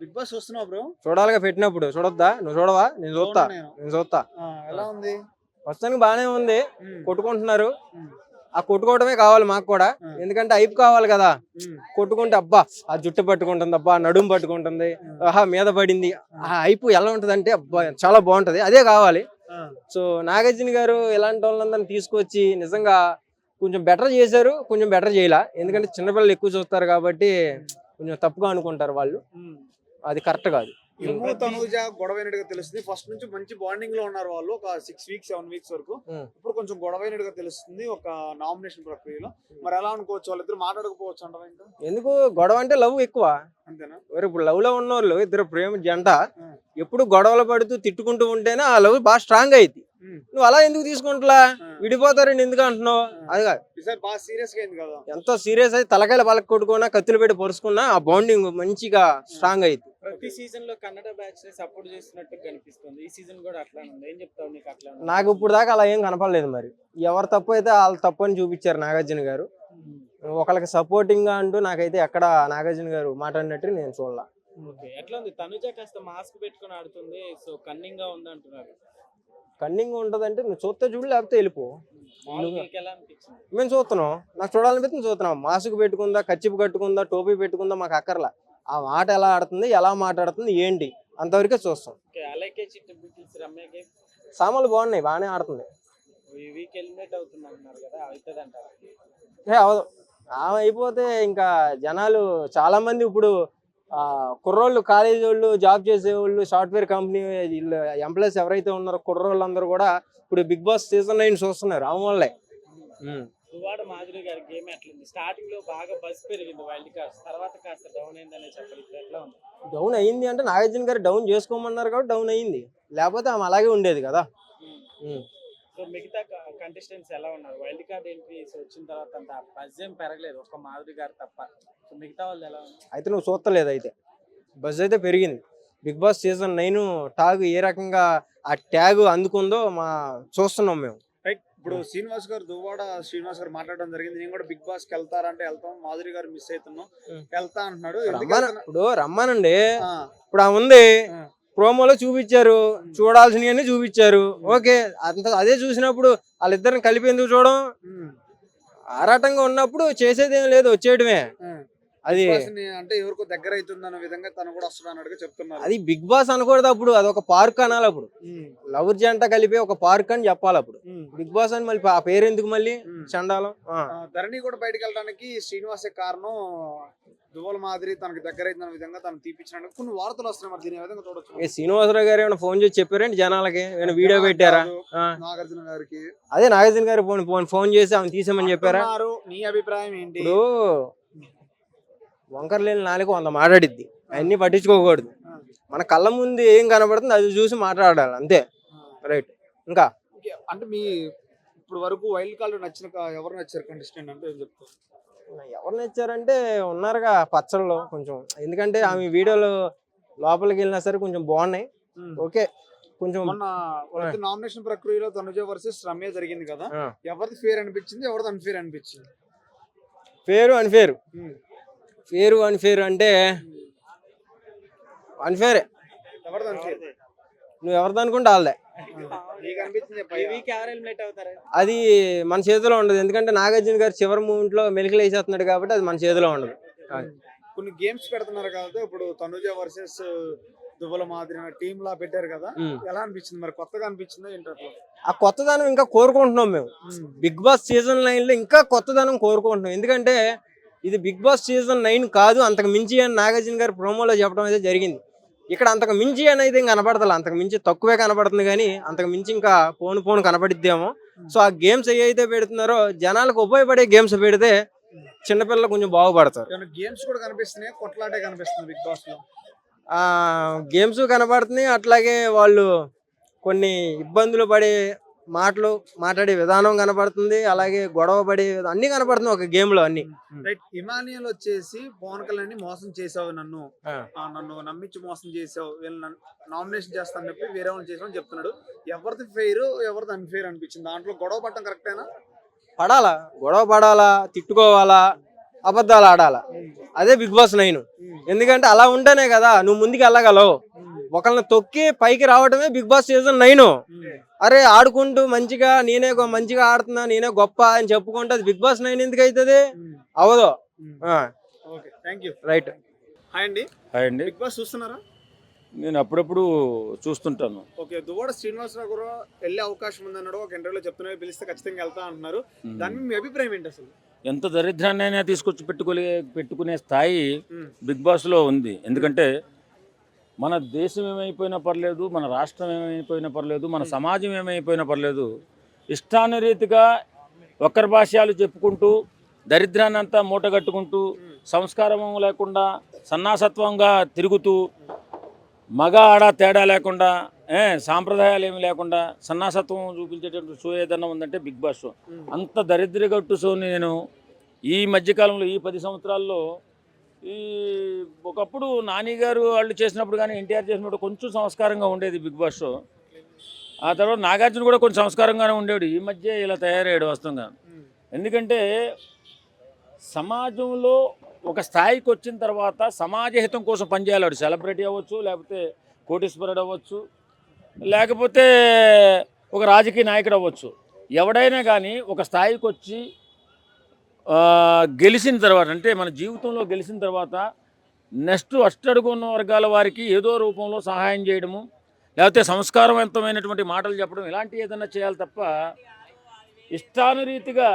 Big boss చూస్తున్నావు bro? చూడాలిగా పెట్టినప్పుడు. చూడొద్దా? నువ్వు చూడవా? నేను చూస్తా. నేను. చూస్తా. ఎలా ఉంది? ప్రస్తుతానికి బానే ఉంది. కొట్టుకుంటున్నారు. ఆ కొట్టుకోవడమే కావాలి మాకు కూడా. ఎందుకంటే ఐపు కావాలి కదా. కొట్టుకుంటే అబ్బా ఆ జుట్టు పట్టుకుంటుంది అబ్బా నడుము పట్టుకుంటుంది. ఆహా మీద పడింది. ఆ ఐపు ఎలా ఉంటది అంటే అబ్బా చాలా బాగుంటది. అదే కావాలి. సో నాగార్జున గారు ఇలాంటి వాళ్ళందరినీ తీసుకొచ్చి నిజంగా కొంచెం బెటర్ చేశారు. కొంచెం బెటర్ చేయలా. ఎందుకంటే చిన్నపిల్లలు ఎక్కువ చూస్తారు కాబట్టి కొంచెం తప్పుగా అనుకుంటారు వాళ్ళు. అది కరెక్ట్ కాదు. ఇమ్ము తనూజ గొడవైనట్టుగా తెలుస్తుంది. ఫస్ట్ నుంచి మంచి బాండింగ్లో ఉన్నారు వాళ్ళు. ఒక సిక్స్ వీక్స్ సెవెన్ వీక్స్ వరకు. ఇప్పుడు కొంచెం గొడవైనట్టుగా తెలుస్తుంది ఒక నామినేషన్ ప్రక్రియలో. మరి ఎలా అనుకోవచ్చు? వాళ్ళిద్దరు మాట్లాడకపోవచ్చు అంటారా ఇంకా? ఎందుకు? గొడవ అంటే లవ్ ఎక్కువ. అంతేనా? ఇప్పుడు లవ్లో ఉన్న వాళ్ళు ఇద్దరు ప్రేమ జంట. ఎప్పుడు గొడవలు పడుతూ తిట్టుకుంటూ ఉంటేనే ఆ లవ్ బాగా స్ట్రాంగ్ అయింది. నువ్వు అలా ఎందుకు తీసుకుంటలా? విడిపోతారని ఎందుకు అంటున్నావు? అది కాదు. ఈసారి బాగా సీరియస్గా అయింది కదా. ఎంతో సీరియస్ అయితే తలకాయల పలక కొట్టుకున్నా కత్తులు పెట్టి పొరుచుకున్నా ఆ బాండింగ్ మంచిగా స్ట్రాంగ్ అయింది ప్రతి సీజన్లో కన్నడ బ్యాచ్ సపోర్ట్ చేస్తున్నట్టు కనిపిస్తుంది. ఈ సీజన్ కూడా అట్లా ఉంది. ఏం చెప్తావు నీకు అట్లా? నాకు ఇప్పుడు దాకా అలా ఏం కనపడలేదు మరి. ఎవరు తప్పు అయితే వాళ్ళు తప్పు అని చూపించారు నాగార్జున గారు. ఒకళ్ళకి సపోర్టింగ్గా అంటూ నాకైతే ఎక్కడ నాగార్జున గారు మాట్లాడినట్టు నేను చూడాల. ఎట్లా ఉంది? తనుజ కాస్త మాస్క్ పెట్టుకొని ఆడుతుంది. సో కన్నింగ్గా ఉంది అంటున్నారు కన్నింగ్ ఉంటదంటే నువ్వు చూస్తే చూడు లేకపోతే వెళ్ళిపో. అనిపించింది? మేము చూస్తున్నాం. నాకు చూడాలనిపిస్తుంది చూస్తున్నాం. మాస్క్ పెట్టుకుందా కచ్చిపు కట్టుకుందా టోపీ పెట్టుకుందా మాకు అక్కర్లా. ఆ మాట ఎలా ఆడుతుంది ఎలా మాట్లాడుతుంది ఏంటి అంతవరకే చూస్తాం. సామాన్లు బాగున్నాయి బాగానే ఆడుతుంది. అవదు అయిపోతే ఇంకా జనాలు చాలా మంది ఇప్పుడు కుర్రోళ్ళు కాలేజీ వాళ్ళు జాబ్ చేసేవాళ్ళు సాఫ్ట్వేర్ కంపెనీ వీళ్ళు ఎంప్లాయీస్ ఎవరైతే ఉన్నారో కుర్రోళ్ళు అందరూ కూడా ఇప్పుడు బిగ్ బాస్ సీజన్ నైన్ చూస్తున్నారు ఉమ్. దువాడ మాధురి గారి గేమ్ ఎట్లుంది? స్టార్టింగ్లో బాగా బస్ పెరిగింది వైల్డ్ కార్డ్స్. తర్వాత కాస్త డౌన్ అయిందనే చెప్పాలి ఇప్పుడు ఎట్లా ఉంది? డౌన్ అయింది అంటే నాగార్జున గారు డౌన్ చేసుకోమన్నారు కాబట్టి డౌన్ అయింది. లేకపోతే ఆమె అలాగే ఉండేది కదా. సో మిగతా కంటెస్టెంట్స్ ఎలా ఉన్నారు? వైల్డ్ కార్డ్ ఎంట్రీస్ వచ్చిన తర్వాత అంత బజ్ ఏం పెరగలేదు ఒక్క మాధురి గారు తప్ప. సో మిగతా వాళ్ళు ఎలా ఉన్నారు? అయితే నువ్వు చూస్తలేదు అయితే. బజ్ అయితే పెరిగింది. Bigg Boss season nine tag ఏ రకంగా ఆ ట్యాగ్ అందుకుందో మా చూస్తున్నాం మేము. ఇప్పుడు శ్రీనివాస్ గారు దువ్వాడ శ్రీనివాస్ గారు మాట్లాడడం జరిగింది. నేను కూడా బిగ్ బాస్కి వెళ్తారంటే వెళ్తాం. మాధురి గారు మిస్ అవుతున్నాం ఉం. వెళ్తా అంటున్నాడు. ఇప్పుడు రమ్మనండి. ఇప్పుడు ఆ ఉంది. ప్రోమోలో చూపించారు. చూడాల్సినవన్నీ చూపించారు. ఓకే. అంత అదే చూసినప్పుడు వాళ్ళిద్దరిని కలిపి ఎందుకు చూడడం? ఆరాటంగా ఉన్నప్పుడు చేసేది ఏం లేదు. వచ్చేయడమే. అది అంటే ఎవరికో దగ్గర అవుతుంది అన్న విధంగా తను కూడా వస్తాడు అన్నట్టుగా చెప్తున్నారు. అది బిగ్ బాస్ అనకూడదు అప్పుడు అది ఒక పార్క్ అనాలి అప్పుడు లవర్ జంట కలిపి ఒక పార్క్ అని చెప్పాలి అప్పుడు బిగ్ బాస్ అని మళ్ళీ ఆ పేరు ఎందుకు మళ్ళీ. చండాలం? ధరణి కూడా బయటకు వెళ్ళడానికి శ్రీనివాసే కారణం. దువ్వల మాదిరి తనకి దగ్గర అయిన విధంగా తను తీపించినట్టు కొన్ని వార్తలు వస్తున్నాయి మరి దీని విధంగా చూడొచ్చు శ్రీనివాసరావు గారు ఏమైనా ఫోన్ చేసి చెప్పారేంటి జనాలకి? ఏమైనా వీడియో పెట్టారా. నాగార్జున గారికి. అదే నాగార్జున గారు ఫోన్ ఫోన్ చేసి ఆమె తీసామని చెప్పారా. నీ అభిప్రాయం ఏంటి? ఇప్పుడు వంకర లేని నాలుగు వంద మాట్లాడిద్ది. అన్ని పట్టించుకోకూడదు. మన కళ్ళ ముందు ఏం కనబడుతుంది అది చూసి మాట్లాడాలి అంతే. రైట్ ఇంకా? అంటే మీ ఇప్పుడు వరకు వైల్డ్ కార్డు నచ్చిన ఎవరు నచ్చారు కంటెస్టెంట్ అంటే ఏం చెప్తారు? ఎవరు నచ్చారంటే ఉన్నారుగా పచ్చళ్ళు కొంచెం. ఎందుకంటే ఆమె వీడియోలు లోపలికి వెళ్ళినా సరే కొంచెం బాగున్నాయి. ఓకే. కొంచెం మొన్న నామినేషన్ ప్రక్రియలో తనుజ వర్సెస్ రమ్య జరిగింది కదా. ఎవరిది ఫేర్ అనిపించింది ఎవరిది అన్ఫేర్ అనిపించింది? ఫేరు అన్ఫేరు. ఫేరు అన్ఫేరు అంటే అన్ఫేరే నువ్వు ఎవరిది అనుకుంటే అవుతారు? అది మన చేతిలో ఉండదు. ఎందుకంటే నాగార్జున గారు చివరి మూమెంట్లో మెలికలు వేసేస్తున్నాడు కాబట్టి అది మన చేతిలో ఉండదు. కొన్ని గేమ్స్ పెడుతున్నారు కదా ఇప్పుడు తనుజ వర్సెస్ దువ్వల మాదిరి టీమ్ లా పెట్టారు కదా. ఎలా అనిపించింది? మరి కొత్తగా అనిపించిందా ఏంటో ఆ కొత్తదనం ఇంకా కోరుకుంటున్నాం మేము. బిగ్ బాస్ సీజన్ నైన్లో ఇంకా కొత్తదనం కోరుకుంటున్నాం. ఎందుకంటే ఇది బిగ్ బాస్ సీజన్ నైన్ కాదు. అంతకు మించి అని నాగార్జున గారు ప్రోమోలో చెప్పడం అయితే జరిగింది. ఇక్కడ అంతకు మించి అని అయితే ఇంకా కనపడతలే అంతకు మించి తక్కువే కనపడుతుంది కానీ అంతకు మించి ఇంకా పోను పోను కనపడిద్దేమో. సో ఆ గేమ్స్ ఏవైతే పెడుతున్నారో జనాలకు ఉపయోగపడే గేమ్స్ పెడితే చిన్నపిల్లలు కొంచెం బాగుపడతారు. గేమ్స్ కూడా కనిపిస్తున్నాయి? కొట్లాటే కనిపిస్తుంది బిగ్ బాస్లో. ఆ గేమ్స్ కనపడుతున్నాయి. అట్లాగే వాళ్ళు కొన్ని ఇబ్బందులు పడే మాటలు మాట్లాడే విధానం కనపడుతుంది అలాగే గొడవ పడే అన్ని కనపడుతున్నాయి ఒక గేమ్లో అన్ని రైట్ ఇమానియల్ వచ్చేసి పవన్ కళ్యాణ్ మోసం చేసావు నన్ను. నన్ను నమ్మించి మోసం చేసావు. వీళ్ళు నామినేషన్ చేస్తాను చెప్పి వేరే వాళ్ళు చేసామని చెప్తున్నాడు. ఎవరిది ఫెయిర్ ఎవరిది అన్ఫెయిర్ అనిపించింది? దాంట్లో గొడవ పట్టడం కరెక్టేనా పడాలా? గొడవ పడాలా? తిట్టుకోవాలా? అబద్ధాలు ఆడాల? అదే బిగ్ బాస్ నైన్ ఎందుకంటే అలా ఉంటేనే కదా నువ్వు ముందుకు వెళ్ళగలవు ఒకళ్ళని తొక్కి పైకి రావడమే బిగ్ బాస్ సీజన్ నైన్. అరే ఆడుకుంటూ మంచిగా నేనే మంచిగా ఆడుతున్నా నేనే గొప్ప అని చెప్పుకుంటే బిగ్ బాస్ నైన్ ఎందుకు అవుతుంది అవదు. Okay thank you right hi అండి. హాయ్ అండి. బిగ్ బాస్ చూస్తున్నారా? నేను అప్పుడప్పుడు చూస్తుంటాను. ఓకే దువ్వాడ శ్రీనివాసరావు గారు వెళ్ళే అవకాశం ఉందన్నాడు. ఒక ఇంటర్వ్యూలో చెప్తున్నారు పిలిస్తే ఖచ్చితంగా వెళ్తా అంటున్నారు. దాని మీ అభిప్రాయం ఏంటి అసలు? ఎంత దరిద్రాన్నైనా తీసుకొచ్చి పెట్టుకోలే పెట్టుకునే స్థాయి. బిగ్ బాస్లో ఉంది. ఎందుకంటే మన దేశం ఏమైపోయినా పర్లేదు మన రాష్ట్రం ఏమైపోయినా పర్లేదు మన సమాజం ఏమైపోయినా పర్లేదు. ఇష్టానురీతిగా ఒకరి భాష్యాలు చెప్పుకుంటూ దరిద్రాన్ని అంతా మూటగట్టుకుంటూ సంస్కారం లేకుండా సన్నాసత్వంగా తిరుగుతూ మగ ఆడ తేడా లేకుండా ఏ సాంప్రదాయాలు ఏమి లేకుండా సన్నాసత్వం చూపించేటటువంటి షో ఏదన్నా ఉందంటే బిగ్ బాస్ షో. అంత దరిద్రగట్టు షోని నేను ఈ మధ్యకాలంలో ఈ పది సంవత్సరాల్లో ఈ ఒకప్పుడు నాని గారు వాళ్ళు చేసినప్పుడు కానీ ఎన్టీఆర్ చేసినప్పుడు కొంచెం సంస్కారంగా ఉండేది బిగ్ బాస్ షో. ఆ తర్వాత నాగార్జున కూడా కొంచెం సంస్కారంగానే ఉండేవాడు. ఈ మధ్య ఇలా తయారయ్యాడు వస్తుందా ఎందుకంటే సమాజంలో ఒక స్థాయికి వచ్చిన తర్వాత సమాజ హితం కోసం పనిచేయాలి సెలబ్రిటీ అవ్వచ్చు లేకపోతే కోటీశ్వరుడు అవ్వచ్చు లేకపోతే ఒక రాజకీయ నాయకుడు అవ్వచ్చు. ఎవడైనా కానీ ఒక స్థాయికి వచ్చి గెలిచిన తర్వాత అంటే మన జీవితంలో గెలిచిన తర్వాత నెక్స్ట్ అష్టడుగున్న వర్గాల వారికి ఏదో రూపంలో సహాయం చేయడము లేకపోతే సంస్కారవంతమైనటువంటి మాటలు చెప్పడం ఇలాంటి ఏదైనా చేయాలి తప్ప ఇష్టానురీతిగా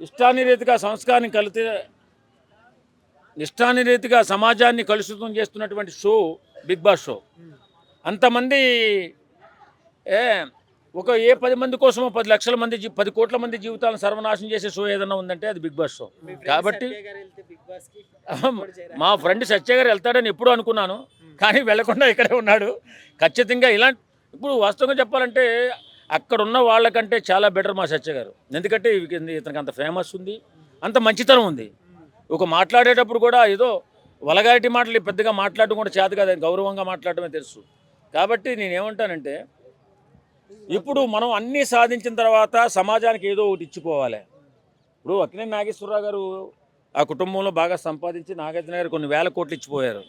ఇష్టానురీతిగా సంస్కారాన్ని కలితే ఇష్టానురీతిగా సమాజాన్ని కలుషితం చేస్తున్నటువంటి షో బిగ్ బాస్ షో. అంతమంది ఏ ఒక ఏ పది మంది కోసమో పది లక్షల మంది పది కోట్ల మంది జీవితాలను సర్వనాశనం చేసే షో ఏదైనా ఉందంటే అది బిగ్ బాస్ షో. కాబట్టి మా ఫ్రెండ్ సత్య గారు వెళ్తాడని ఎప్పుడూ అనుకున్నాను. కానీ వెళ్ళకుండా ఇక్కడే ఉన్నాడు. ఖచ్చితంగా ఇలాంటి ఇప్పుడు వాస్తవంగా చెప్పాలంటే అక్కడ ఉన్న వాళ్ళకంటే చాలా బెటర్ మా సత్య గారు. ఎందుకంటే ఇతనికి అంత ఫేమస్ ఉంది. అంత మంచితనం ఉంది. ఒక మాట్లాడేటప్పుడు కూడా ఏదో వలగాటి మాటలు పెద్దగా మాట్లాడడం కూడా చేత కాదు. గౌరవంగా మాట్లాడటమే తెలుసు. కాబట్టి నేనేమంటానంటే ఇప్పుడు మనం అన్నీ సాధించిన తర్వాత సమాజానికి ఏదో ఒకటి ఇచ్చిపోవాలి. ఇప్పుడు అక్కినే నాగేశ్వరరావు గారు ఆ కుటుంబంలో బాగా సంపాదించి నాగార్జున గారు కొన్ని వేల కోట్లు ఇచ్చిపోయారు.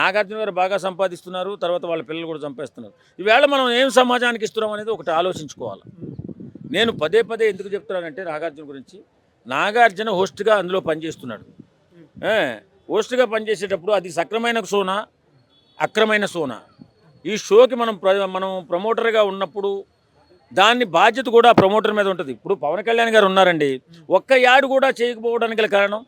నాగార్జున గారు బాగా సంపాదిస్తున్నారు తర్వాత వాళ్ళ పిల్లలు కూడా చంపేస్తున్నారు. ఈవేళ మనం ఏం సమాజానికి ఇస్తున్నాం అనేది ఒకటి ఆలోచించుకోవాలి. నేను పదే పదే ఎందుకు చెప్తున్నానంటే నాగార్జున గురించి. నాగార్జున హోస్ట్గా అందులో పనిచేస్తున్నాడు. హోస్ట్గా పనిచేసేటప్పుడు అది సక్రమైన సోనా? అక్రమైన సోనా? ఈ షోకి మనం ప్ర- మనం ప్రమోటర్గా ఉన్నప్పుడు దాన్ని బాధ్యత కూడా ప్రమోటర్ మీద ఉంటుంది. ఇప్పుడు పవన్ కళ్యాణ్ గారు ఉన్నారండి. ఒక్క యాడ్ కూడా చేయకపోవడానికి గల కారణం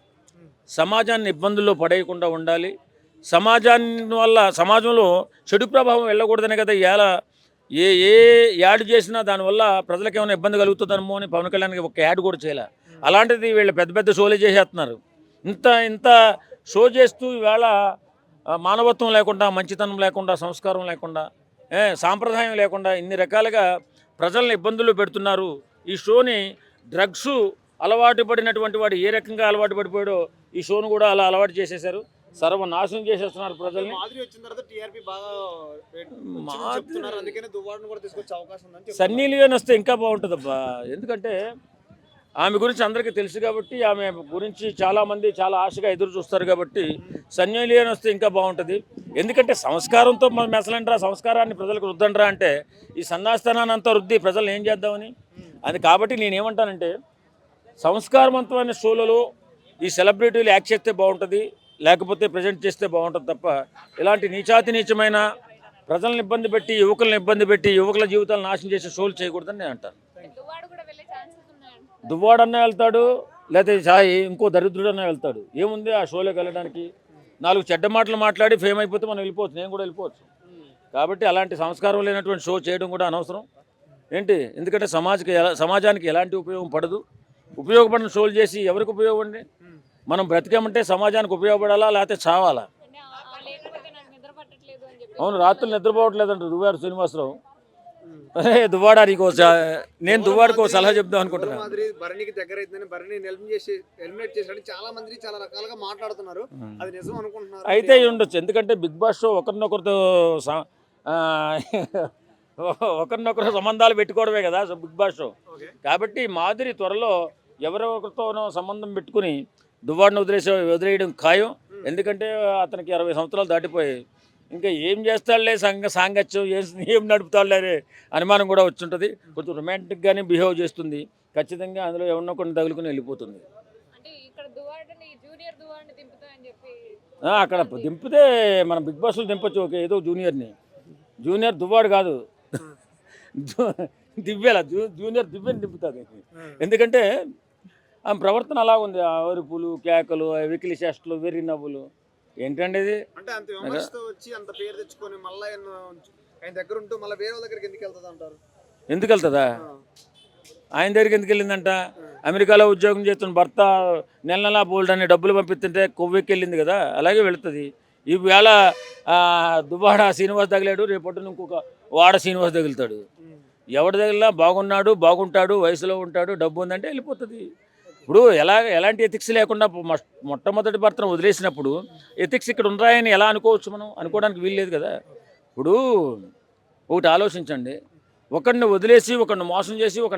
సమాజాన్ని ఇబ్బందుల్లో పడేయకుండా ఉండాలి. సమాజాన్ని వల్ల సమాజంలో చెడు ప్రభావం వెళ్ళకూడదనే కదా ఇవాళ ఏ ఏ యాడ్ చేసినా దానివల్ల ప్రజలకు ఏమైనా ఇబ్బంది కలుగుతుందనమో అని పవన్ కళ్యాణ్కి ఒక యాడ్ కూడా చేయలే. అలాంటిది వీళ్ళు పెద్ద పెద్ద షోలే చేసేస్తున్నారు. ఇంత ఇంత షో చేస్తూ ఇవాళ మానవత్వం లేకుండా మంచితనం లేకుండా సంస్కారం లేకుండా సాంప్రదాయం లేకుండా ఇన్ని రకాలుగా ప్రజల్ని ఇబ్బందుల్లో పెడుతున్నారు. ఈ షోని డ్రగ్స్ అలవాటు పడినటువంటి వాడు ఏ రకంగా అలవాటు పడిపోయాడో ఈ షోను కూడా అలా అలవాటు చేసేశారు. సర్వనాశనం చేసేస్తున్నారు ప్రజల్ని. సన్నీ లియోన్ వస్తే ఇంకా బాగుంటుందబ్బా. ఎందుకంటే ఆమె గురించి అందరికీ తెలుసు కాబట్టి ఆమె గురించి చాలామంది చాలా ఆశగా ఎదురు చూస్తారు కాబట్టి సన్నీ వస్తే ఇంకా బాగుంటుంది. ఎందుకంటే సంస్కారంతో మనం మెసలంటారా సంస్కారాన్ని ప్రజలకు రుద్దండ్రా అంటే ఈ సన్నాస్థానాన్ని అంతా రుద్ది ప్రజలు ఏం చేద్దామని? అది కాబట్టి నేనేమంటానంటే సంస్కారవంతమైన షోలలో ఈ సెలబ్రిటీలు యాక్ట్ చేస్తే బాగుంటుంది లేకపోతే ప్రజెంట్ చేస్తే బాగుంటుంది తప్ప ఇలాంటి నీచాతి నీచమైన ప్రజలను ఇబ్బంది పెట్టి యువకులను ఇబ్బంది పెట్టి యువకుల జీవితాలను నాశనం చేసే షోలు చేయకూడదని నేను అంటాను దువ్వాడన్నా వెళ్తాడు లేకపోతే సాయి ఇంకో దరిద్రుడన్నా వెళ్తాడు. ఏముంది ఆ షోలోకి వెళ్ళడానికి? నాలుగు చెడ్డ మాటలు మాట్లాడి ఫేమ్ అయిపోతే మనం వెళ్ళిపోవచ్చు. నేను కూడా వెళ్ళిపోవచ్చు. కాబట్టి అలాంటి సంస్కారం లేనటువంటి షో చేయడం కూడా అనవసరం. ఏంటి? ఎందుకంటే సమాజకి సమాజానికి ఎలాంటి ఉపయోగం పడదు. ఉపయోగపడిన షోలు చేసి ఎవరికి ఉపయోగపడి మనం బ్రతికామంటే సమాజానికి ఉపయోగపడాలా లేకపోతే చావాలా? అవును రాత్రులు నిద్రపోవట్లేదంట దువ్వాడు శ్రీనివాసరావు. అరే దువ్వాడా నీకు నేను దువ్వాడికి ఒక సలహా చెప్దాం దువ్వాడ అనుకుంటున్నాను మాదిరి భరణికి దగ్గర అవుతుందని భరణి ఎలిమినేట్ చేసి ఎలిమినేట్ చాలా మంది చాలా రకాలుగా మాట్లాడుతున్నారు. అది నిజం అనుకుంటున్నారు. అయితే అయి ఉండొచ్చు. ఎందుకంటే బిగ్ బాస్ షో ఒకరినొకరితో ఒకరినొకరు సంబంధాలు పెట్టుకోవడమే కదా బిగ్ బాస్ షో. కాబట్టి మాధురి త్వరలో ఎవరో ఒకరితోనో సంబంధం పెట్టుకుని దువ్వాడిని వదిలేసే వదిలేయడం ఖాయం. ఎందుకంటే అతనికి అరవై సంవత్సరాలు దాటిపోయాయి. ఇంకా ఏం చేస్తాడులే సంఘ సాంగత్యం ఏం ఏం నడుపుతాడులే అనే అనుమానం కూడా వచ్చుంటుంది. కొంచెం రొమాంటిక్గానే బిహేవ్ చేస్తుంది. ఖచ్చితంగా అందులో ఎవరినో కొన్ని తగులుకుని వెళ్ళిపోతుంది. అంటే ఇక్కడ దువాడిని జూనియర్ దువాడిని దింపుతామని చెప్పి ఆ, అక్కడ దింపితే మనం బిగ్ బాస్లో దింపచ్చు ఓకే ఏదో జూనియర్ని. జూనియర్ దువ్వాడు కాదు. దు- దివ్యల జూ- జూనియర్ దివ్యని దింపుతుంది ఎందుకంటే ఆమె ప్రవర్తన అలా ఉంది. ఆ అరుపులు కేకలు వెకిలి చేష్టలు వెర్రి నవ్వులు. ఏంటండి ఇది? అంటే అంత విమర్శతో వచ్చి అంత పేరు తెచ్చుకొని మళ్ళీ ఆయన దగ్గర ఉంటూ మళ్ళీ వేరే దగ్గరికి ఎందుకు వెళ్తుంది అంటారు? ఎందుకు వెళ్తుందా? ఆయన దగ్గరికి ఎందుకు వెళ్ళిందంట? అమెరికాలో ఉద్యోగం చేస్తున్న భర్త నెల నెలా బోల్డ్ అని డబ్బులు పంపిస్తుంటే కొవ్వెక్కి వెళ్ళింది కదా అలాగే వెళుతుంది. ఈవేళ దువ్వాడ శ్రీనివాస్ తగిలాడు రేపొద్దున ఇంకొక వాడ శ్రీనివాస్ తగులుతాడు. ఎవరి తగిలినా బాగున్నాడు బాగుంటాడు వయసులో ఉంటాడు డబ్బు ఉందంటే వెళ్ళిపోతుంది. ఇప్పుడు ఎలా ఎలాంటి ఎథిక్స్ లేకుండా మొట్టమొదటి భర్తను వదిలేసినప్పుడు ఎథిక్స్ ఇక్కడ ఉన్నాయని ఎలా అనుకోవచ్చు మనం? అనుకోవడానికి వీల్లేదు కదా. ఇప్పుడు ఒకటి ఆలోచించండి. ఒకరిని వదిలేసి ఒకరిని మోసం చేసి ఒక